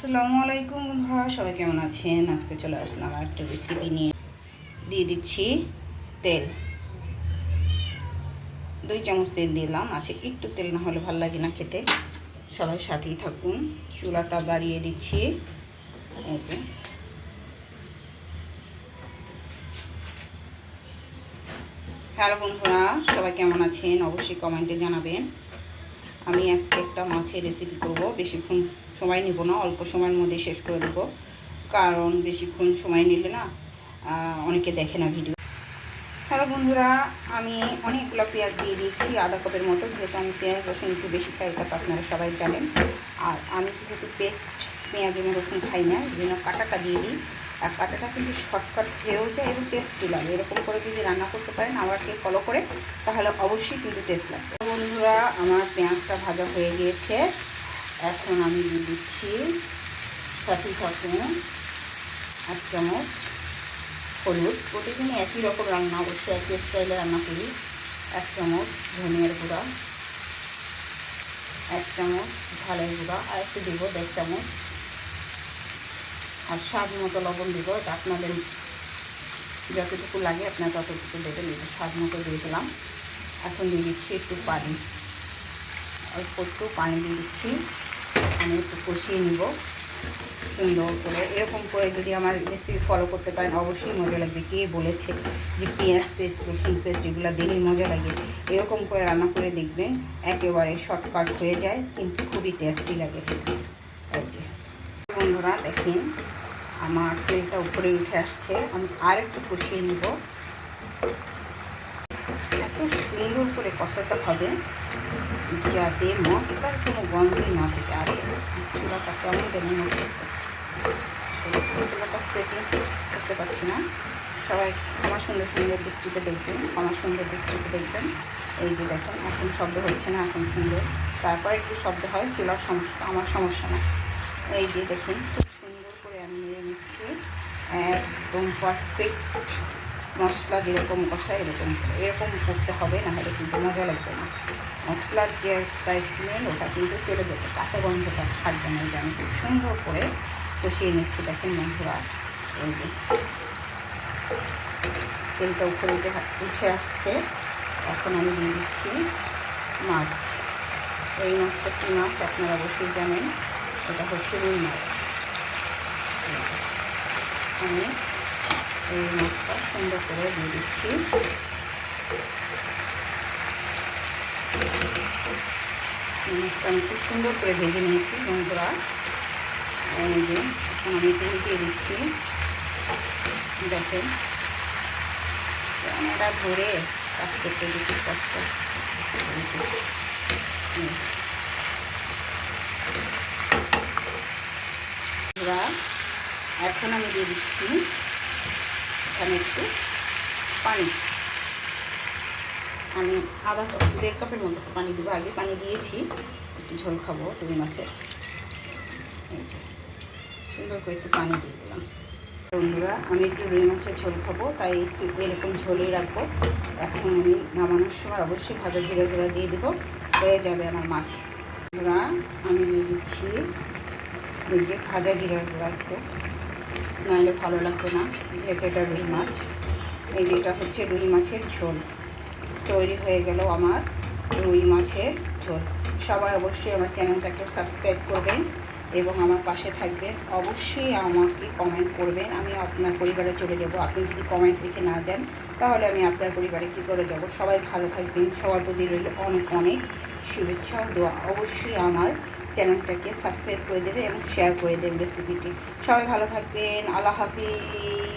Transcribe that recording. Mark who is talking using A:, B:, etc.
A: আসসালামু আলাইকুম বন্ধুরা, সবাই কেমন আছেন? আজকে চলে আসলাম একটা রেসিপি নিয়ে। দিয়ে দিচ্ছি তেল। দুই চামচ তেল দিলাম। আছে একটু তেল না হলে ভালো লাগে না খেতে। সবাই সাথেই থাকুন। চুলাটা বাড়িয়ে দিচ্ছি। যে। হ্যালো বন্ধুরা, সবাই কেমন আছেন? অবশ্যই কমেন্টে জানাবেন। আমি আজকে একটা মাছের রেসিপি করব। বেশিক্ষণ সময় নিব না, অল্প সময়ের মধ্যে শেষ করে দেবো। কারণ বেশিক্ষণ সময় নিলে না অনেকে দেখে না ভিডিও হ্যালো বন্ধুরা, আমি অনেকগুলো পেঁয়াজ দিয়ে দিয়েছি, আধা কাপের মতো। যেহেতু আমি পেঁয়াজ, রসুন একটু বেশি খাই তা আপনারা সবাই জানেন। আর আমি যেহেতু পেস্ট পেঁয়াজ এবং রসুন খাই না জন্য কাটাটা দিয়ে দিই। আর কাটাটা কিন্তু শর্টকাট হয়েও যায় এবং টেস্টি লাগে। এরকম করে যদি রান্না করতে পারেন, আমাকে ফলো করে, তাহলে অবশ্যই কিন্তু টেস্ট লাগবে। বন্ধুরা, আমার পেঁয়াজটা ভাজা হয়ে গিয়েছে। এখন আমি দিয়ে দিচ্ছি সাথে থাকুন এক চামচ হলুদ। প্রতিদিনই একই রকম রান্না, অবশ্যই একই স্টাইলে রান্না করি। এক চামচ ধনিয়ার গুঁড়া, এক চামচ ঝালের গুঁড়া, আর একটু দেবো দেড় চামচ আর স্বাদ মতো লবণ দিব, এটা আপনাদের যতটুকু লাগে আপনার ততটুকু দেবেন যে স্বাদ মতো দিয়ে দিলাম। এখন দিয়ে দিচ্ছি একটু পানি। অল্প একটু পানি দিয়ে দিচ্ছি। আমি একটু কষিয়ে নিব। সুন্দর করে, এরকম করে যদি আমার রেসিপি ফলো করতে পারেন, অবশ্যই মজা লাগবে। কে বলেছে যে পেঁয়াজ পেস্ট, রসুন পেস্ট, এগুলো দিলেই মজা লাগে? এরকম করে রান্না করে দেখবেন, একেবারে শর্টকাট হয়ে যায়, কিন্তু খুবই টেস্টি লাগে বন্ধুরা দেখেন আমার তেলটা উপরে উঠে আসছে, আমি আর একটু কষিয়ে নিব। এত সুন্দর করে কষাতে হবে, যাতে মশলার কোনো গন্ধই না থাকে। আর, চুলাটা কেমন উঠেছে চুলাটা সেটিং করতে পারছি না। সবাই আমার সুন্দর সুন্দর দৃষ্টিতে দেখবেন, আমার সুন্দর দৃষ্টিতে দেখবেন। এই যে দেখেন, এখন শব্দ হচ্ছে না, এখন সুন্দর। তারপর একটু শব্দ হয়, চুলার সমস্যা, আমার সমস্যা না। এই যে দেখেন খুব সুন্দর করে আমি নিয়ে নিচ্ছি একদম পারফেক্ট মশলা যেরকম কষা এরকম এরকম করতে হবে না হলে কিন্তু মজা লাগবে না মশলার যে একটা স্মেল ওটা কিন্তু চলে যেতে কাঁচা গন্ধটা থাকবে না যে আমি খুব সুন্দর করে কষিয়ে নিচ্ছি দেখেন বন্ধুরা এই যে তেলটা উপরে উঠে উঠে আসছে। এখন আমি দিয়ে দিচ্ছি মাছ। এই মাছটা কী মাছ আপনারা অবশ্যই জানেন। এটা হচ্ছে রুই মাছ। আমি এই মাছটা সুন্দর করে দিয়ে দিচ্ছি। মাছটা আমি খুব সুন্দর করে ভেজে নিয়েছি, বন্ধুরা। এই যে, এখন আমি তেল দিয়ে দিচ্ছি। দেখেন, ক্যামেরা ধরে কাজ করতে দিচ্ছি কষ্ট এখন আমি দিয়ে দিচ্ছি এখানে একটু পানি। আমি আধা কাপ, দেড় কাপের মতো পানি দেবো আগে। পানি দিয়েছি, একটু ঝোল খাব রুই মাছের। এই যে, সুন্দর করে একটু পানি দিয়ে দিলাম। বন্ধুরা, আমি একটু রুই মাছের ঝোল খাব, তাই একটু এরকম ঝোলেই রাখব। এখন আমি নামানোর সময় অবশ্যই ভাজা জিরা গুঁড়া দিয়ে দেবো। হয়ে যাবে আমার মাছ। বন্ধুরা, আমি দিয়ে দিচ্ছি যে ভাজা জিরার গুঁড়া একটু। নাহলে ভালো লাগবে না, যেহেতু এটা রুই মাছ। এই যে এটা হচ্ছে রুই মাছের ঝোল। তৈরি হয়ে গেল আমার রুই মাছের ঝোল। সবাই অবশ্যই আমার চ্যানেলটাকে সাবস্ক্রাইব করবেন এবং আমার পাশে থাকবেন। অবশ্যই আমাকে কমেন্ট করবেন। আমি আপনার পরিবারে চলে যাব। আপনি যদি কমেন্ট লিখে না যান, তাহলে আমি আপনার পরিবারে কী করে যাব? সবাই ভালো থাকবেন। সবার প্রতি রইল অনেক অনেক শুভেচ্ছা ও দোয়া। অবশ্যই আমার চ্যানেলটাকে সাবস্ক্রাইব করে দেবে এবং শেয়ার করে দেবে রেসিপিটি সবাই ভালো থাকবেন আল্লাহ হাফিজ।